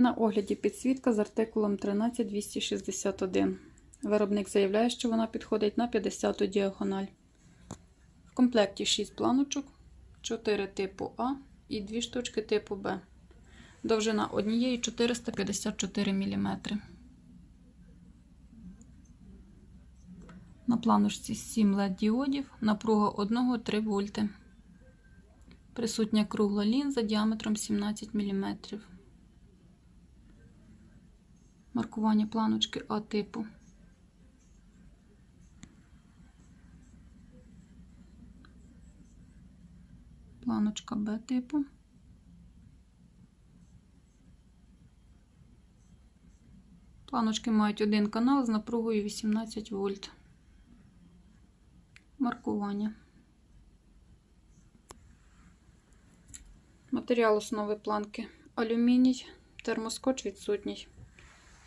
На огляді підсвітка з артикулом 13261. Виробник заявляє, що вона підходить на 50-ту діагональ. В комплекті 6 планочок, 4 типу А і 2 штучки типу Б. Довжина однієї 454 мм. На планочці 7 LED діодів, напруга 1-3 вольти. Присутня кругла лінза діаметром 17 мм. Маркування планочки А типу. Планочка Б типу. Планочки мають один канал з напругою 18 вольт. Маркування. Матеріал основи планки алюміній, термоскотч відсутній.